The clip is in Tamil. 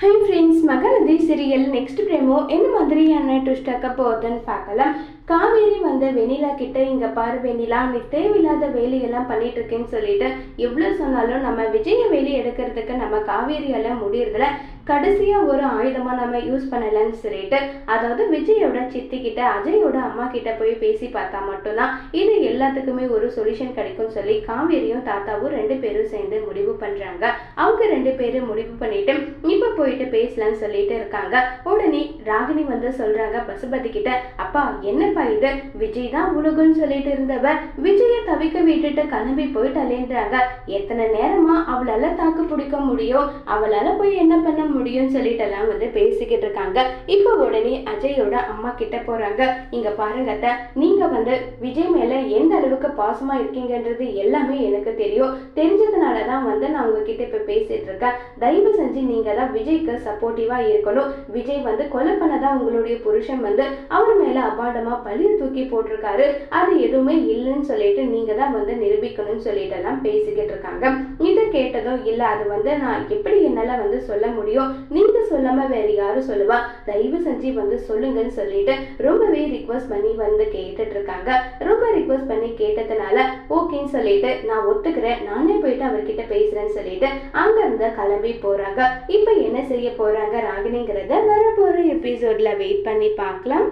Hi friends Mahanadi serial next promo என்ன மாதிரியான ட்விஸ்ட் ஆக்க போகுதுன்னு பார்க்கலாம். காவேரி வந்த வெண்ணிலா கிட்ட இங்கே பாரு வெண்ணிலா நீ தேவையில்லாத வேலையெல்லாம் பண்ணிட்டு இருக்கேன்னு சொல்லிட்டு எவ்வளோ சொன்னாலும் நம்ம விஜய வேலி எடுக்கிறதுக்கு நம்ம காவேரியால் முடியறதில்ல. கடைசியாக ஒரு ஆயுதமாக நம்ம யூஸ் பண்ணலன்னு சொல்லிட்டு அதாவது விஜயோட சித்தி கிட்ட அஜயோட அம்மா கிட்ட போய் பேசி பார்த்தா மட்டும்தான் இது எல்லாத்துக்குமே ஒரு சொல்யூஷன் கிடைக்கும் சொல்லி காவேரியும் தாத்தாவும் ரெண்டு பேரும் சேர்ந்து முடிவு பண்ணுறாங்க அவங்க ரெண்டு பேரும் முடிவு பண்ணிட்டு இப்போ போயிட்டு பேசலாம்னு சொல்லிட்டு இருக்காங்க. உடனே ராகினி வந்து சொல்றாங்க பசுபதி கிட்ட அப்பா என்னப்பா இது? விஜய் தான் உலகம்னு சொல்லிட்டு இருந்தவ விஜய தவிக்க விட்டுட்டு கிளம்பி போயிட்டாலேன்றாங்க எத்தனை நேரமா அவளால தாக்கு பிடிக்க முடியும்? அவளால போய் என்ன பண்ண முடியும்னு சொல்லிட்டு எல்லாம் வந்து பேசிக்கிட்டு இருக்காங்க. இப்போ உடனே அஜயோட அம்மா கிட்ட போறாங்க. இங்க பாருங்க நீங்க வந்து விஜய் மேல எந்த அளவுக்கு பாசமா இருக்கீங்கன்றது எல்லாமே எனக்கு தெரியும். தெரிஞ்சதுனால தான் வந்து நான் உங்ககிட்ட இப்ப பேசிட்டு இருக்கேன். தயவு செஞ்சு நீங்க தான் விஜய்க்கு சப்போர்ட்டிவா இருக்கணும். விஜய் வந்து கொலை பண்ணதான் உங்களுடைய புருஷன் வந்து அவர் மேல அபாண்டமா பழிய தூக்கி போட்டிருக்காரு. அது எதுவுமே இல்லைன்னு சொல்லிட்டு நீங்க தான் வந்து நிரூபிக்கணும்னு சொல்லிட்டு எல்லாம் பேசிக்கிட்டு இருக்காங்க. கேட்டதும் இல்லை அது வந்து நான் எப்படி என்னால வந்து சொல்ல முடியும்? நீங்க சொல்லாமல் வேற யாரும் சொல்லுவா? தயவு செஞ்சு வந்து சொல்லுங்கன்னு சொல்லிட்டு ரொம்பவே ரிக்வஸ்ட் பண்ணி வந்து கேட்டுட்டு இருக்காங்க ரொம்ப ரிக்வஸ்ட் பண்ணி கேட்டதுனால ஓகேன்னு சொல்லிட்டு நான் ஒத்துக்கிறேன். நானே போயிட்டு அவர்கிட்ட பேசுறேன்னு சொல்லிட்டு அங்க இருந்து கிளம்பி போறாங்க. இப்ப என்ன செய்ய போறாங்க ராகினிங்கிறத வரப்போகிற எபிசோடில் வெயிட் பண்ணி பார்க்கலாம்.